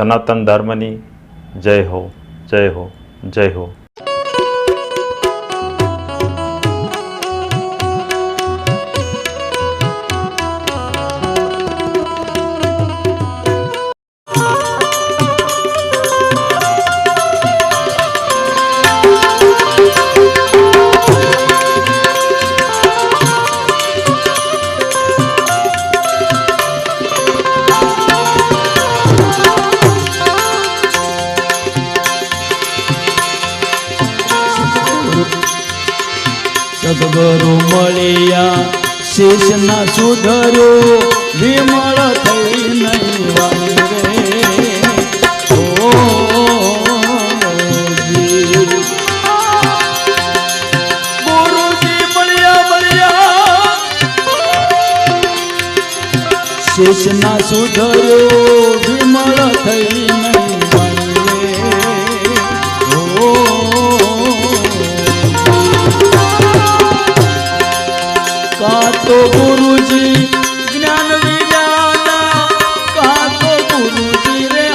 સનાતન ધર્મની જય હો જય હો જય હો. સદગુરુ મળ્યા. શેષ ના સુધરો વિમળ થઈ નહીં ના સુધરો વિમળ થઈ કાતો ગુરુજી, જ્ઞાન વિજ્ઞાન કાતો ગુરુજી રે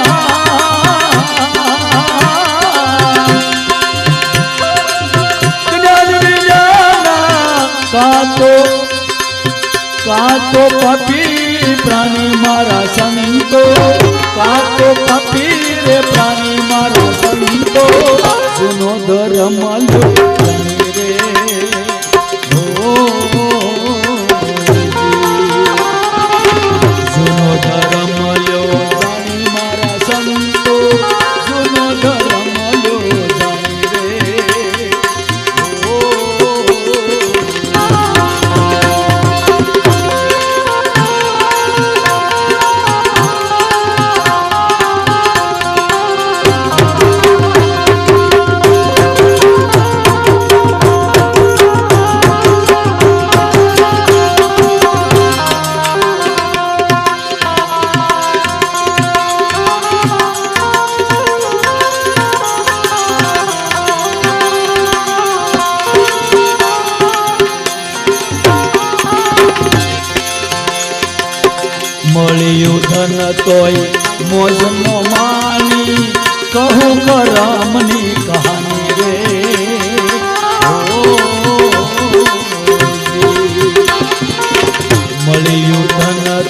જ્ઞાન વિજ્ઞાન કાતો કાતો પપી પ્રાણી મારા સંતો પપી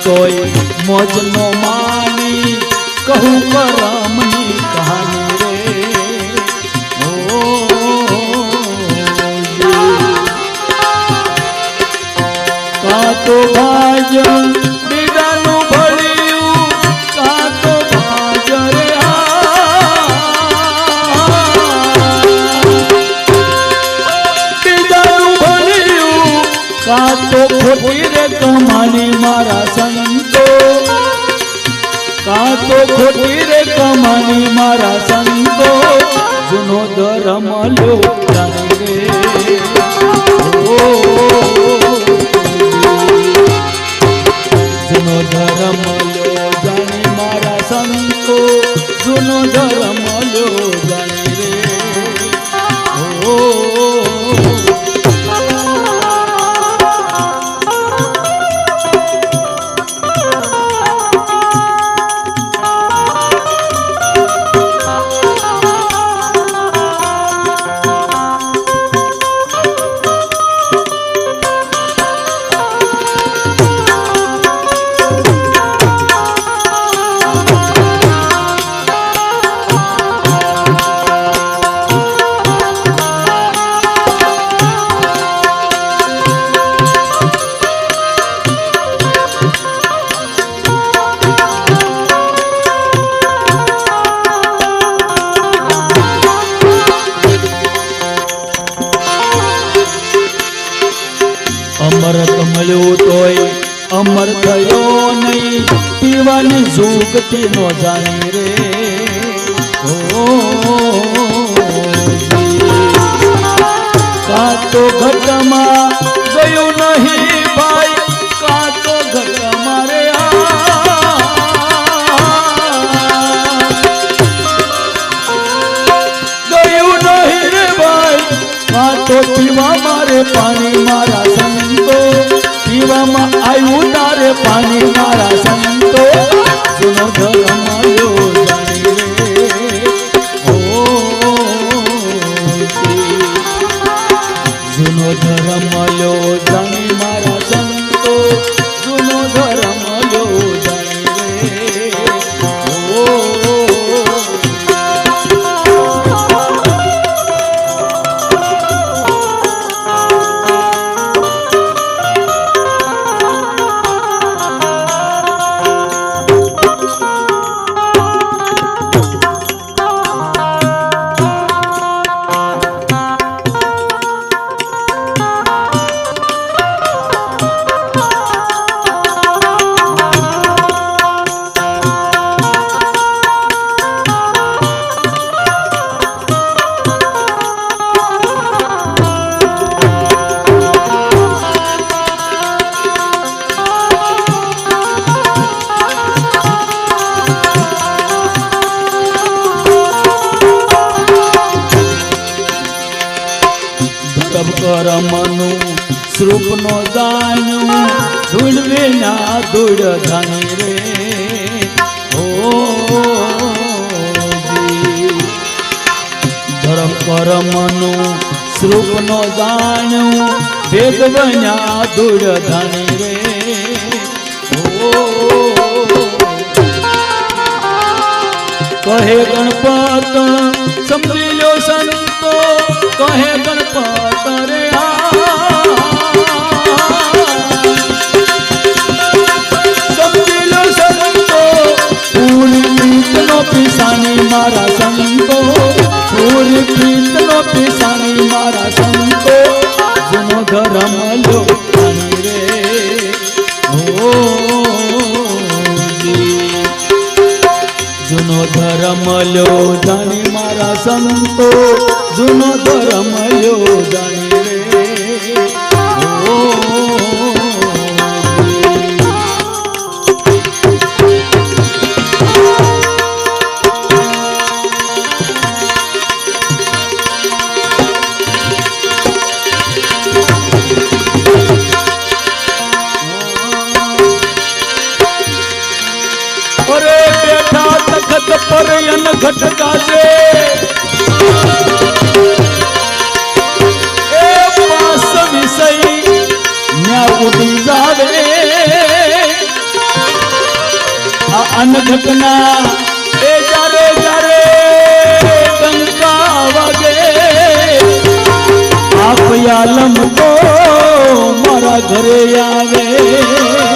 તોય મોજનો માની કહું કરમની કહાની રે. ઓ કાતો ભાજ બીજાનું ભળ્યું કાતો ભાજ રે બીજાનું ભળ્યું કાતો ખોટી રે કમાની મારા રે કમાની મારા સંતો જૂનો ધર્મ લો. જૂનો ધર્મ સુગતી નો જાણી રે. કાતો ઘટમાં ગયું નહીં. સ્વરૂપનો દાનું ધૂળવે ના ધૂળ ધણી રે. ઓ. ધરમ કરમનું સ્વરૂપનો દાનું ભેદ બન્યા ધૂળ ધણી રે. કહે ગણપત, સમજી લો સંતો. કહે ગણપત રે. પિસાની મારા સંતો. પૂરી પ્રીતનો પિસાની મારા સંતો. જૂનો ધર્મ લો રે. જૂનો લ્યો જાણી મારા સંતો. જૂનો ધર્મ લો, જાણી તખત પર અન ઘટકાશે એ પાસ વિષય ન્યા ઉડી જાવે આ અનઘટના એ જારે જારે કંકા વાગે આપ આલમ તો મારા ઘરે આવે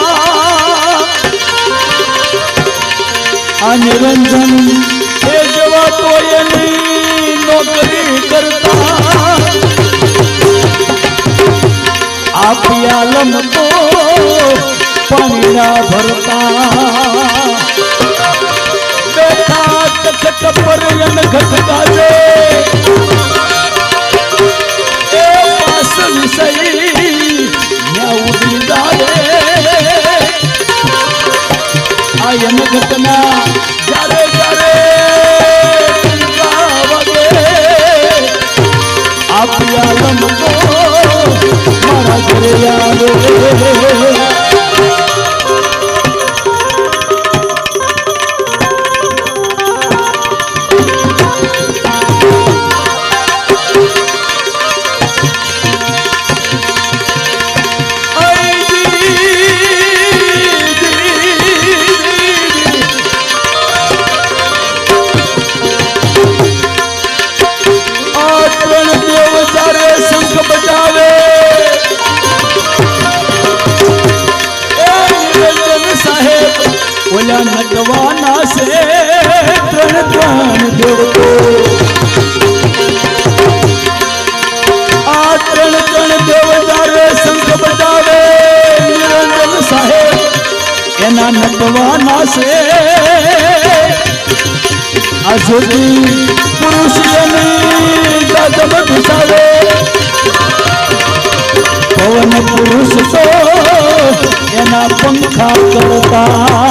આ નિરંજન એ જવા તો એની નોકરી કરતા. આપી આલમ પાણીના ભરતા. ઘટના જ્યારે જ્યારે આપ્યા લંબો મારા ઘરે મટવાના છે આ સુધી પુરુષની ગજબ ઘુસાવે પવન પુરુષ તો એના પંખા કરતા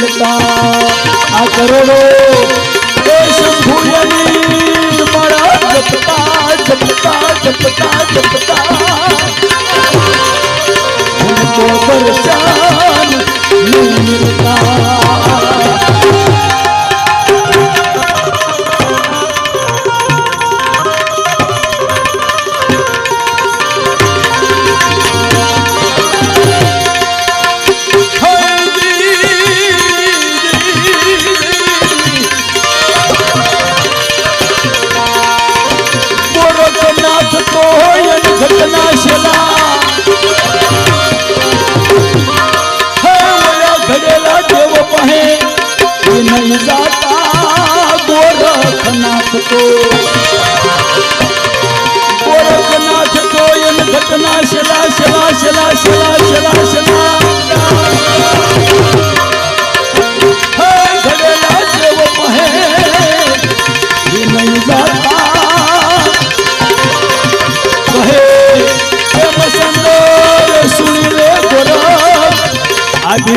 મિલતા. આ કરોડો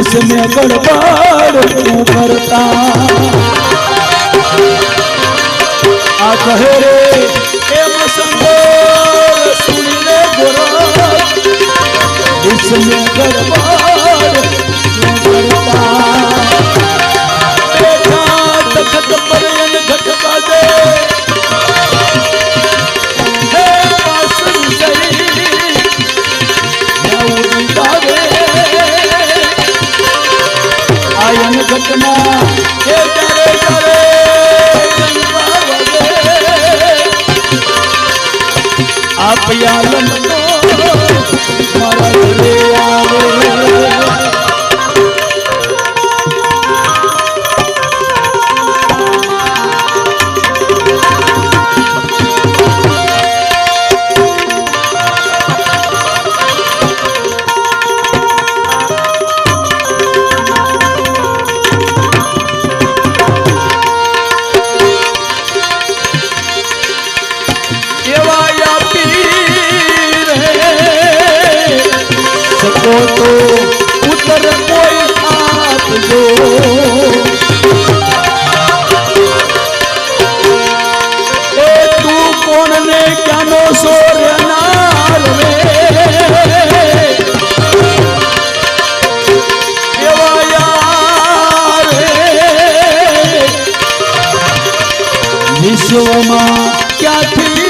इसमें गड़बड़ क्यों करता आ कहे रे इसमें गड़बड़ मा क्या थी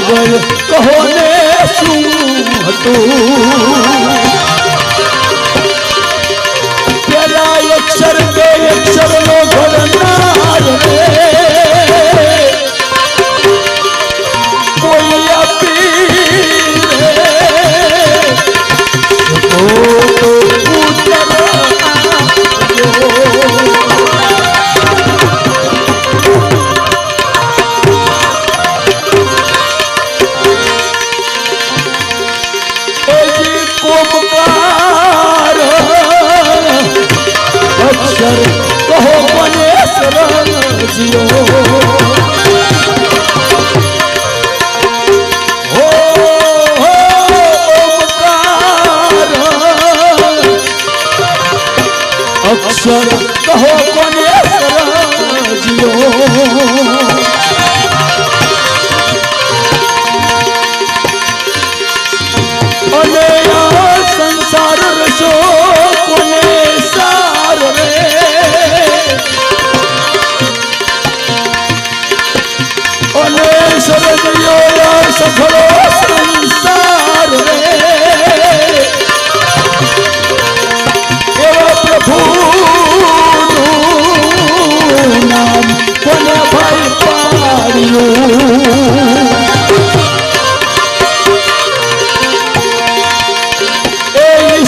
આગળ કહો ને શું હતું? પેલા અક્ષર બે અક્ષર નો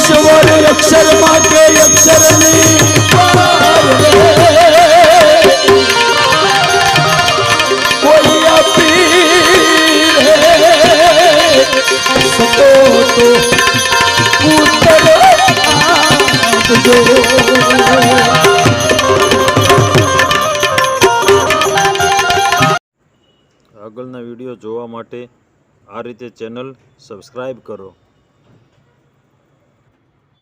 ઈશ્વર માટે આગળના વીડિયો જોવા માટે આ રીતે ચેનલ સબસ્ક્રાઈબ કરો.